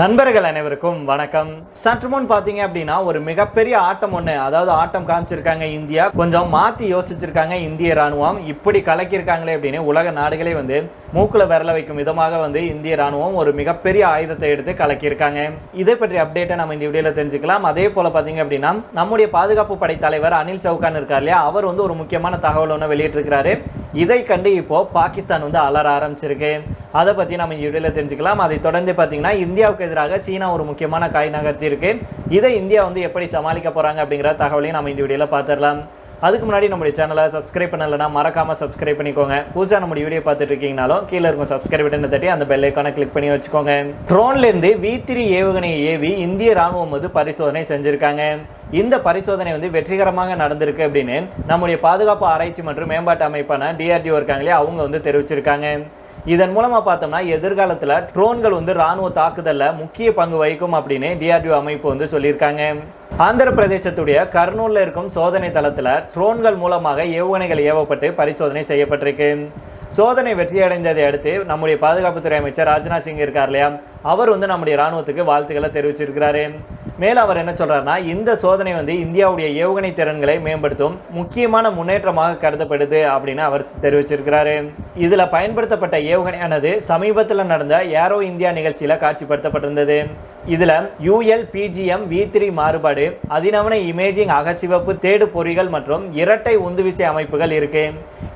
நண்பர்கள் அனைவருக்கும் வணக்கம். சற்று முன் பார்த்தீங்க அப்படின்னா ஒரு மிகப்பெரிய ஆட்டம் ஒன்று அதாவது ஆட்டம் காமிச்சிருக்காங்க இந்தியா. கொஞ்சம் மாற்றி யோசிச்சிருக்காங்க இந்திய ராணுவம் இப்படி கலக்கியிருக்காங்களே அப்படின்னு உலக நாடுகளே வந்து மூக்கில் விரல வைக்கும் விதமாக வந்து இந்திய ராணுவம் ஒரு மிகப்பெரிய ஆயுதத்தை எடுத்து கலக்கியிருக்காங்க. இதை பற்றி அப்டேட்டை நம்ம இந்த வீடியோவில் தெரிஞ்சுக்கலாம். அதே போல் பார்த்தீங்க அப்படின்னா நம்முடைய பாதுகாப்பு படை தலைவர் அனில் சவுகான் இருக்கார் இல்லையா? அவர் வந்து ஒரு முக்கியமான தகவல் ஒன்று வெளியிட்டிருக்கிறாரு. இதை கண்டு இப்போது பாகிஸ்தான் வந்து அலற ஆரம்பிச்சிருக்கு. அதை பற்றி நம்ம இந்த தெரிஞ்சுக்கலாம். அதை தொடர்ந்து பார்த்தீங்கன்னா இந்தியாவுக்கு எதிராக சீனா ஒரு முக்கியமான காய் நகர்த்தி இருக்குது இதை இந்தியா வந்து எப்படி சமாளிக்க போகிறாங்க அப்படிங்கிற தகவலையும் நம்ம இந்த வீடியோவில் பார்த்துடலாம் அதுக்கு முன்னாடி நம்முடைய சேனலை சப்ஸ்கிரைப் பண்ணலைன்னா மறக்காமல் சப்ஸ்கிரைப் பண்ணிக்கோங்க. புதுசாக நம்முடைய வீடியோ பார்த்துட்டு இருக்கீங்கனாலும் கீழே இருக்கும் சப்ஸ்கிரைப் பட்டன் தட்டி அந்த பெல் ஐக்கானை கிளிக் பண்ணி வச்சுக்கோங்க. ட்ரோன்லேருந்து வி த்ரீ ஏவுகணையை ஏவி இந்திய ராணுவம் வந்து பரிசோதனை செஞ்சுருக்காங்க. இந்த பரிசோதனை வந்து வெற்றிகரமாக நடந்திருக்கு அப்படின்னு நம்முடைய பாதுகாப்பு ஆராய்ச்சி மற்றும் மேம்பாட்டு அமைப்பான டிஆர்டிஓ இருக்காங்களே அவங்க வந்து தெரிவிச்சிருக்காங்க. இதன் மூலமாக பார்த்தோம்னா எதிர்காலத்தில் ட்ரோன்கள் வந்து ராணுவ தாக்குதலில் முக்கிய பங்கு வகிக்கும் அப்படின்னு டிஆர்டிஓ அமைப்பு வந்து சொல்லியிருக்காங்க. ஆந்திர பிரதேசத்துடைய கர்னூலில் இருக்கும் சோதனை தளத்தில் ட்ரோன்கள் மூலமாக ஏவுகணைகள் ஏவப்பட்டு பரிசோதனை செய்யப்பட்டிருக்கு. சோதனை வெற்றியடைந்ததை அடுத்து நம்முடைய பாதுகாப்புத்துறை அமைச்சர் ராஜ்நாத் சிங் இருக்கார் இல்லையா? அவர் வந்து நம்முடைய ராணுவத்துக்கு வாழ்த்துக்களை தெரிவிச்சிருக்கிறாரு. மேலும் அவர் என்ன சொல்கிறாருன்னா இந்த சோதனை வந்து இந்தியாவுடைய ஏவுகணை திறன்களை மேம்படுத்தும் முக்கியமான முன்னேற்றமாக கருதப்படுது அப்படின்னு அவர் தெரிவிச்சிருக்கிறாரு. இதில் பயன்படுத்தப்பட்ட ஏவுகணையானது சமீபத்தில் நடந்த ஏரோ இந்தியா நிகழ்ச்சியில் காட்சிப்படுத்தப்பட்டிருந்தது. இதில் யூஎல் பிஜிஎம் வி த்ரீ மாறுபாடு அதிநவன இமேஜிங் அகசிவப்பு தேடு பொறிகள் மற்றும் இரட்டை உந்துவிசை அமைப்புகள் இருக்கு.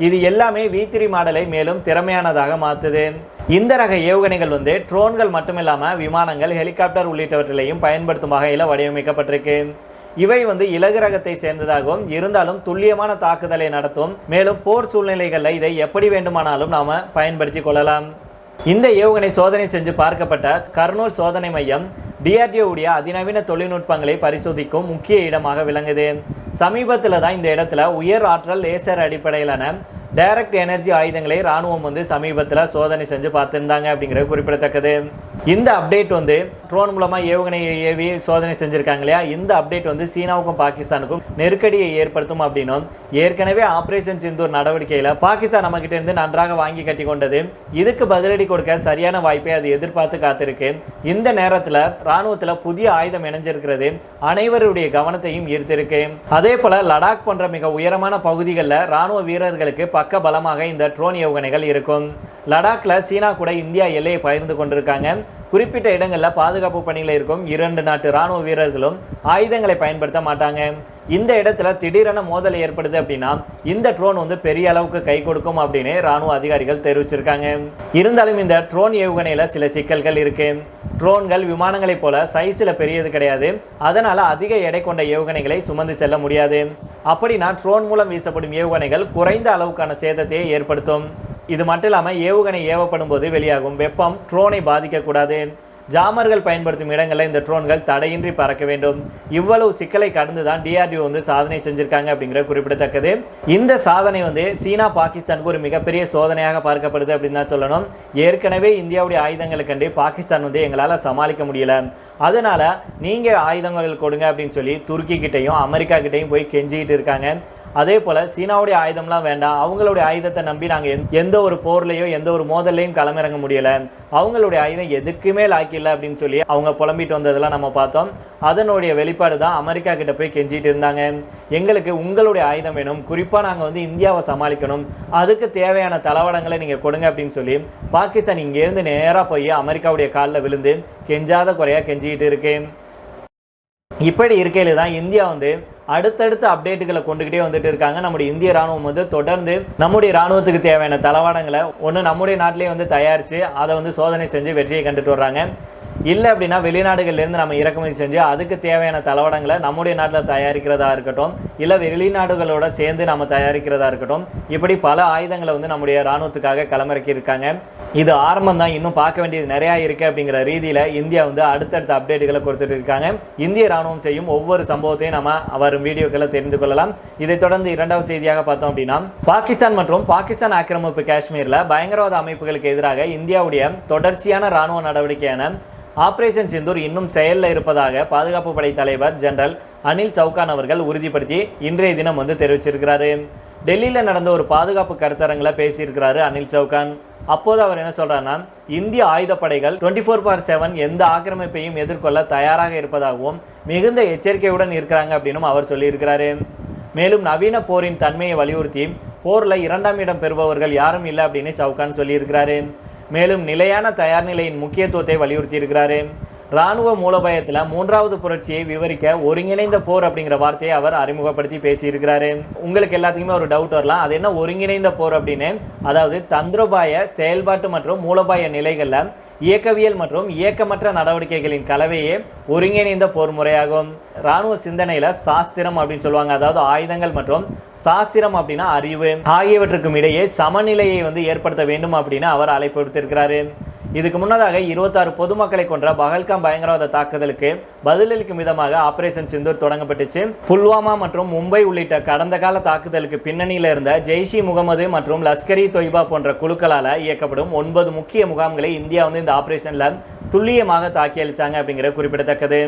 இது எல்லாமே வி த்ரீ மாடலை மேலும் திறமையானதாக மாற்றுது இந்த ரக ஏவுகணைகள் வந்து ட்ரோன்கள் மட்டுமில்லாம விமானங்கள் ஹெலிகாப்டர் உள்ளிட்டவற்றிலையும் பயன்படுத்தும் வகையில் வடிவமைக்கப்பட்டிருக்கு. இவை வந்து இலகு ரகத்தை சேர்ந்ததாகவும் இருந்தாலும் துல்லியமான தாக்குதலை நடத்தும் மேலும் போர் சூழ்நிலைகளில் இதை எப்படி வேண்டுமானாலும் நாம் பயன்படுத்தி கொள்ளலாம். இந்த ஏவுகணை சோதனை செஞ்சு பார்க்கப்பட்ட கர்னூல் சோதனை மையம் டிஆர்டிஓடைய உடைய அதிநவீன தொழில்நுட்பங்களை பரிசோதிக்கும் முக்கிய இடமாக விளங்குது. சமீபத்தில் தான் இந்த இடத்துல உயர் ஆற்றல் லேசர் அடிப்படையிலான டைரக்ட் எனர்ஜி ஆயுதங்களை ராணுவம் வந்து சமீபத்தில் சோதனை செஞ்சு பார்த்துருந்தாங்க அப்படிங்கிறது குறிப்பிடத்தக்கது. இந்த அப்டேட் வந்து ட்ரோன் மூலமாக ஏவுகணை ஏவி சோதனை செஞ்சுருக்காங்க இல்லையா? இந்த அப்டேட் வந்து சீனாவுக்கும் பாகிஸ்தானுக்கும் நெருக்கடியை ஏற்படுத்தும் அப்படின்னும் ஏற்கனவே ஆப்ரேஷன் சிந்தூர் நடவடிக்கையில் பாகிஸ்தான் நம்மகிட்ட இருந்து நன்றாக வாங்கி கட்டி கொண்டது. இதுக்கு பதிலடி கொடுக்க சரியான வாய்ப்பை அது எதிர்பார்த்து காத்திருக்கு. இந்த நேரத்தில் ராணுவத்தில் புதிய ஆயுதம் இணைஞ்சிருக்கிறது. அனைவருடைய கவனத்தையும் ஈர்த்திருக்கு. அதே போல லடாக் போன்ற மிக உயரமான பகுதிகளில் ராணுவ வீரர்களுக்கு பக்க பலமாக இந்த ட்ரோன் ஏவுகணைகள் இருக்கும். லடாக்ல சீனா கூட இந்தியா எல்லையை பகிர்ந்து கொண்டிருக்காங்க. குறிப்பிட்ட இடங்களில் பாதுகாப்பு பணியில் இருக்கும் இரண்டு நாட்டு ராணுவ வீரர்களும் ஆயுதங்களை பயன்படுத்த மாட்டாங்க. இந்த இடத்துல திடீரென மோதல் ஏற்படுது அப்படின்னா இந்த ட்ரோன் வந்து பெரிய அளவுக்கு கை கொடுக்கும் அப்படின்னு ராணுவ அதிகாரிகள் தெரிவிச்சிருக்காங்க. இருந்தாலும் இந்த ட்ரோன் ஏவுகணையில் சில சிக்கல்கள் இருக்கு. ட்ரோன்கள் விமானங்களைப் போல சைஸில் பெரியது கிடையாது. அதனால் அதிக எடை கொண்ட ஏவுகணைகளை சுமந்து செல்ல முடியாது. அப்படின்னா ட்ரோன் மூலம் வீசப்படும் ஏவுகணைகள் குறைந்த அளவுக்கான சேதத்தையே ஏற்படுத்தும். இது மட்டும் இல்லாமல் ஏவுகணை ஏவப்படும் போது வெளியாகும் வெப்பம் ட்ரோனை பாதிக்கக்கூடாது. ஜாமர்கள் பயன்படுத்தும் இடங்களில் இந்த ட்ரோன்கள் தடையின்றி பறக்க வேண்டும். இவ்வளவு சிக்கலை கடந்து தான் டிஆர்டிஓ வந்து சாதனை செஞ்சுருக்காங்க அப்படிங்கிறது குறிப்பிடத்தக்கது. இந்த சாதனை வந்து சீனா பாகிஸ்தானுக்கு ஒரு மிகப்பெரிய சோதனையாக பார்க்கப்படுது அப்படின்னு தான் சொல்லணும். ஏற்கனவே இந்தியாவுடைய ஆயுதங்களை கண்டு பாகிஸ்தான் வந்து எங்களால் சமாளிக்க முடியல. அதனால் நீங்கள் ஆயுதங்கள் கொடுங்க அப்படின்னு சொல்லி துருக்கி கிட்டேயும் அமெரிக்கா கிட்டேயும் போய் கெஞ்சிக்கிட்டு இருக்காங்க. அதே போல் சீனாவுடைய ஆயுதம்லாம் வேண்டாம். அவங்களுடைய ஆயுதத்தை நம்பி நாங்கள் எந்த ஒரு போர்லையோ எந்த ஒரு மோதல்லையும் களமிறங்க முடியலை. அவங்களுடைய ஆயுதம் எதுக்குமே லாக்கில்லை அப்படின்னு சொல்லி அவங்க புலம்பிட்டு வந்ததெல்லாம் நம்ம பார்த்தோம். அதனுடைய வெளிப்பாடு தான் அமெரிக்கா கிட்ட போய் கெஞ்சிட்டு இருந்தாங்க. எங்களுக்கு உங்களுடைய ஆயுதம் வேணும். குறிப்பாக நாங்கள் வந்து இந்தியாவை சமாளிக்கணும். அதுக்கு தேவையான தளவாடங்களை நீங்கள் கொடுங்க அப்படின்னு சொல்லி பாகிஸ்தான் இங்கேருந்து நேராக போய் அமெரிக்காவுடைய காலில் விழுந்து கெஞ்சாத குறையாக கெஞ்சிக்கிட்டு இருக்கு. இப்படி இருக்கையில் தான் இந்தியா வந்து அடுத்தடுத்த அப்டேட்டுகளை கொண்டுகிட்டே வந்துட்டு இருக்காங்க. நம்முடைய இந்திய ராணுவம் வந்து தொடர்ந்து நம்முடைய ராணுவத்துக்கு தேவையான தளவாடங்களை ஒன்று நம்முடைய நாட்டிலே வந்து தயாரித்து அதை வந்து சோதனை செஞ்சு வெற்றியை கண்டுட்டு வர்றாங்க. இல்லை அப்படின்னா வெளிநாடுகள்லேருந்து நம்ம இறக்குமதி செஞ்சு அதுக்கு தேவையான தளவாடங்களை நம்முடைய நாட்டில் தயாரிக்கிறதா இருக்கட்டும் இல்லை வெளிநாடுகளோட சேர்ந்து நம்ம தயாரிக்கிறதா இருக்கட்டும் இப்படி பல ஆயுதங்களை வந்து நம்முடைய ராணுவத்துக்காக களமிறக்கி இருக்காங்க இது ஆரம்பம் தான். இன்னும் பார்க்க வேண்டியது நிறையா இருக்குது அப்படிங்கிற ரீதியில் இந்தியா வந்து அடுத்தடுத்த அப்டேட்டுகளை கொடுத்துட்டு இருக்காங்க. இந்திய ராணுவம் செய்யும் ஒவ்வொரு சம்பவத்தையும் நம்ம வரும் வீடியோக்களை தெரிந்து கொள்ளலாம். இதை தொடர்ந்து இரண்டாவது செய்தியாக பார்த்தோம் அப்படின்னா பாகிஸ்தான் மற்றும் பாகிஸ்தான் ஆக்கிரமிப்பு காஷ்மீரில் பயங்கரவாத அமைப்புகளுக்கு எதிராக இந்தியாவுடைய தொடர்ச்சியான ராணுவ நடவடிக்கையான ஆபரேஷன் சிந்தூர் இன்னும் செயலில் இருப்பதாக பாதுகாப்பு படை தலைவர் ஜெனரல் அனில் சவுகான் அவர்கள் உறுதிப்படுத்தி இன்றைய தினம் வந்து தெரிவிச்சிருக்கிறாரு. டெல்லியில் நடந்த ஒரு பாதுகாப்பு கருத்தரங்கில் பேசியிருக்கிறாரு அனில் சௌகான் அப்போது அவர் என்ன சொல்கிறாருன்னா இந்திய ஆயுதப்படைகள் டுவெண்ட்டி ஃபோர் பார் செவன் எந்த ஆக்கிரமிப்பையும் எதிர்கொள்ள தயாராக இருப்பதாகவும் மிகுந்த எச்சரிக்கையுடன் இருக்கிறாங்க அப்படின்னும் அவர் சொல்லியிருக்கிறாரு. மேலும் நவீன போரின் தன்மையை வலியுறுத்தி போரில் இரண்டாம் இடம் பெறுபவர்கள் யாரும் இல்லை அப்படின்னு சவுகான் சொல்லியிருக்கிறாரு. மேலும் நிலையான தயார் நிலையின் முக்கியத்துவத்தை வலியுறுத்தி இராணுவ ராணுவ மூலோபாயத்தில் மூன்றாவது புரட்சியை விவரிக்க ஒருங்கிணைந்த போர் அப்படிங்கிற வார்த்தையை அவர் அறிமுகப்படுத்தி பேசியிருக்கிறாரு. உங்களுக்கு எல்லாத்துக்குமே ஒரு டவுட் வரலாம். அது என்ன ஒருங்கிணைந்த போர் அப்படின்னு? அதாவது தந்திரோபாய செயல்பாட்டு மற்றும் மூலோபாய நிலைகளில் இயக்கவியல் மற்றும் இயக்கமற்ற நடவடிக்கைகளின் கலவையே ஒருங்கிணைந்த போர் முறையாகும். இராணுவ சிந்தனையில சாஸ்திரம் அப்படின்னு சொல்லுவாங்க. அதாவது ஆயுதங்கள் மற்றும் சாஸ்திரம் அப்படின்னா அறிவு. ஆகியவற்றுக்கும் இடையே சமநிலையை வந்து ஏற்படுத்த வேண்டும் அப்படின்னு அவர் அழைப்பு விடுத்திருக்கிறாரு. இதுக்கு முன்னதாக இருபத்தாறு பொதுமக்களை கொன்ற பகல்காம் பயங்கரவாத தாக்குதலுக்கு பதிலளிக்கும் விதமாக ஆபரேஷன் சிந்தூர் தொடங்கப்பட்டுச்சு. புல்வாமா மற்றும் மும்பை உள்ளிட்ட கடந்த கால தாக்குதலுக்கு பின்னணியில் இருந்த ஜெய்ஷி முகமது மற்றும் லஷ்கரி தொய்பா போன்ற குழுக்களால் இயக்கப்படும் ஒன்பது முக்கிய முகாம்களை இந்தியா வந்து இந்த ஆபரேஷன்ல துல்லியமாக தாக்கி அளிச்சாங்க அப்படிங்கிற குறிப்பிடத்தக்கது.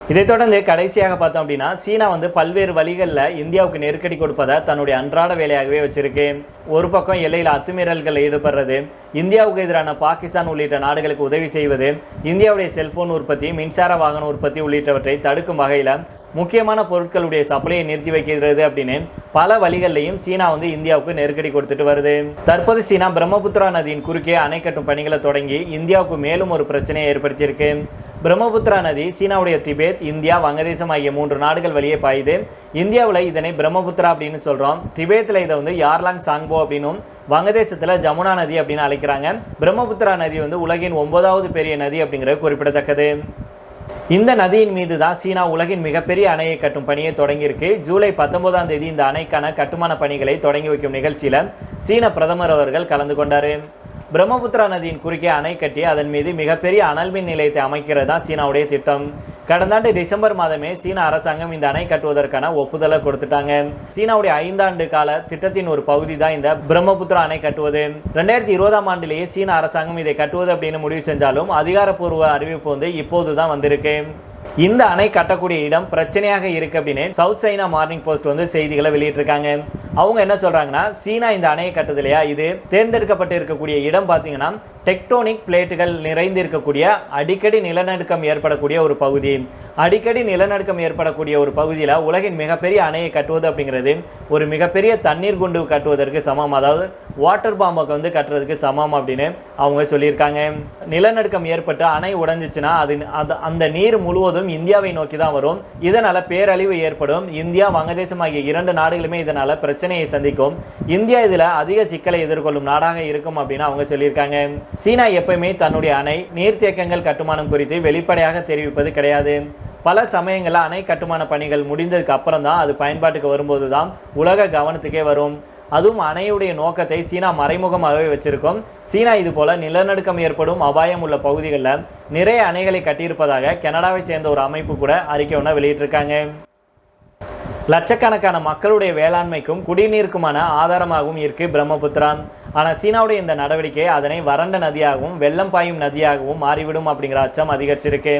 இதைத் தொடர்ந்து கடைசியாக பார்த்தோம் அப்படின்னா சீனா வந்து பல்வேறு வழிகளில் இந்தியாவுக்கு நெருக்கடி கொடுப்பதை தன்னுடைய அன்றாட வேலையாகவே வச்சிருக்கு. ஒரு பக்கம் எல்லையில் அத்துமீறல்கள் ஈடுபடுறது இந்தியாவுக்கு எதிரான பாகிஸ்தான் உள்ளிட்ட நாடுகளுக்கு உதவி செய்வது இந்தியாவுடைய செல்போன் உற்பத்தி மின்சார வாகன உற்பத்தி உள்ளிட்டவற்றை தடுக்கும் வகையில் முக்கியமான பொருட்களுடைய சப்ளையை நிறுத்தி வைக்கிறது அப்படின்னு பல வழிகள்லையும் சீனா வந்து இந்தியாவுக்கு நெருக்கடி கொடுத்துட்டு வருது. தற்போது சீனா பிரம்மபுத்திரா நதியின் குறுக்கே அணை கட்டும் பணிகளை தொடங்கி இந்தியாவுக்கு மேலும் ஒரு பிரச்சனையை ஏற்படுத்தியிருக்கு. பிரம்மபுத்திரா நதி சீனாவுடைய திபேத் இந்தியா வங்கதேசம் ஆகிய மூன்று நாடுகள் வழியே பாயுது. இந்தியாவில் இதனை பிரம்மபுத்திரா அப்படின்னு சொல்கிறோம் திபேத்தில் இதை வந்து யார்லாங் சாங்போ அப்படின்னும் வங்கதேசத்தில் ஜமுனா நதி அப்படின்னு அழைக்கிறாங்க. பிரம்மபுத்திரா நதி வந்து உலகின் ஒன்பதாவது பெரிய நதி அப்படிங்கிறது குறிப்பிடத்தக்கது. இந்த நதியின் மீது தான் சீனா உலகின் மிகப்பெரிய அணையை கட்டும் பணியை தொடங்கியிருக்கு. ஜூலை பத்தொன்பதாம் தேதி இந்த அணைக்கான கட்டுமான பணிகளை தொடங்கி வைக்கும் நிகழ்ச்சியில் சீன பிரதமர் அவர்கள் கலந்து கொண்டார். பிரம்மபுத்திரா நதியின் குறுக்கே அணை கட்டி அதன் மீது மிகப்பெரிய அனல் மின் நிலையத்தை அமைக்கிறது தான் சீனாவுடைய திட்டம். கடந்த ஆண்டு டிசம்பர் மாதமே சீன அரசாங்கம் இந்த அணை கட்டுவதற்கான ஒப்புதலை கொடுத்துட்டாங்க. சீனாவுடைய ஐந்தாண்டு கால திட்டத்தின் ஒரு பகுதி தான் இந்த பிரம்மபுத்திரா அணை கட்டுவது. ரெண்டாயிரத்தி இருபதாம் ஆண்டிலேயே சீன அரசாங்கம் இதை கட்டுவது அப்படின்னு முடிவு செஞ்சாலும் அதிகாரப்பூர்வ அறிவிப்பு வந்து இப்போது தான் வந்திருக்கு. இந்த அணை கட்டக்கூடிய இடம் பிரச்சனையாக இருக்கு அப்படின்னு சவுத் சைனா மார்னிங் போஸ்ட் வந்து செய்திகளை வெளியிட்டிருக்காங்க. அவங்க என்ன சொல்றாங்கன்னா சீனா இந்த அணையை கட்டுது இல்லையா? இது தேர்ந்தெடுக்கப்பட்டு இருக்கக்கூடிய இடம் பார்த்தீங்கன்னா டெக்டோனிக் பிளேட்டுகள் நிறைந்து இருக்கக்கூடிய அடிக்கடி நிலநடுக்கம் ஏற்படக்கூடிய ஒரு பகுதி. அடிக்கடி நிலநடுக்கம் ஏற்படக்கூடிய ஒரு பகுதியில் உலகின் மிகப்பெரிய அணையை கட்டுவது அப்படிங்கிறது ஒரு மிகப்பெரிய தண்ணீர் குண்டு கட்டுவதற்கு சமம். அதாவது வாட்டர் பாம்புக்கு வந்து கட்டுறதுக்கு சமம் அப்படின்னு அவங்க சொல்லியிருக்காங்க. நிலநடுக்கம் ஏற்பட்டு அணை உடஞ்சிச்சுன்னா அது அது அந்த நீர் முழுவதும் இந்தியாவை நோக்கி தான் வரும். இதனால் பேரழிவு ஏற்படும். இந்தியா வங்கதேசம் ஆகிய இரண்டு நாடுகளுமே இதனால் பிரச்சனையை சந்திக்கும். இந்தியா இதில் அதிக சிக்கலை எதிர்கொள்ளும் நாடாக இருக்கும் அப்படின்னு அவங்க சொல்லியிருக்காங்க. சீனா எப்பயுமே தன்னுடைய அணை நீர்த்தேக்கங்கள் கட்டுமானம் குறித்து வெளிப்படையாக தெரிவிப்பது கிடையாது. பல சமயங்களில் அணை கட்டுமான பணிகள் முடிந்ததுக்கு அப்புறம் தான் அது பயன்பாட்டுக்கு வரும்போது தான் உலக கவனத்துக்கே வரும். அதுவும் அணையுடைய நோக்கத்தை சீனா மறைமுகமாகவே வச்சிருக்கும். சீனா இது போல நிலநடுக்கம் ஏற்படும் அபாயம் உள்ள பகுதிகளில் நிறைய அணைகளை கட்டியிருப்பதாக கனடாவை சேர்ந்த ஒரு அமைப்பு கூட அறிக்கை ஒன்று வெளியிட்டிருக்காங்க. லட்சக்கணக்கான மக்களுடைய வேளாண்மைக்கும் குடிநீருக்குமான ஆதாரமாகவும் இருக்கு பிரம்மபுத்திரா. ஆனால் சீனாவுடைய இந்த நடவடிக்கை அதனை வறண்ட நதியாகவும் வெள்ளம் பாயும் நதியாகவும் மாறிவிடும் அப்படிங்கிற அச்சம் அதிகரிச்சிருக்கு.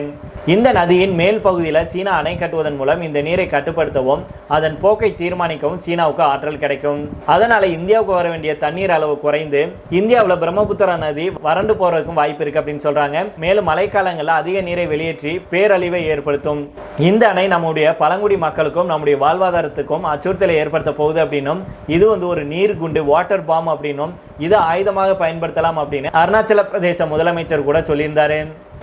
இந்த நதியின் மேல் பகுதியில் சீனா அணை கட்டுவதன் மூலம் இந்த நீரை கட்டுப்படுத்தவும் அதன் போக்கை தீர்மானிக்கவும் சீனாவுக்கு ஆற்றல் கிடைக்கும். அதனால இந்தியாவுக்கு வர வேண்டிய தண்ணீர் அளவு குறைந்து இந்தியாவில் பிரம்மபுத்திரா நதி வறண்டு போறதுக்கும் வாய்ப்பு இருக்கு அப்படின்னு சொல்றாங்க. மேலும் மழைக்காலங்களில் அதிக நீரை வெளியேற்றி பேரழிவை ஏற்படுத்தும். இந்த அணை நம்முடைய பழங்குடி மக்களுக்கும் நம்முடைய வாழ்வாதாரத்துக்கும் அச்சுறுத்தலை ஏற்படுத்த போகுது அப்படின்னும் இது வந்து ஒரு நீர் குண்டு வாட்டர் பாம் அப்படின்னும் இதை ஆயுதமாக பயன்படுத்தலாம் அப்படின்னு அருணாச்சல பிரதேச முதலமைச்சர் கூட சொல்லியிருந்தாரு.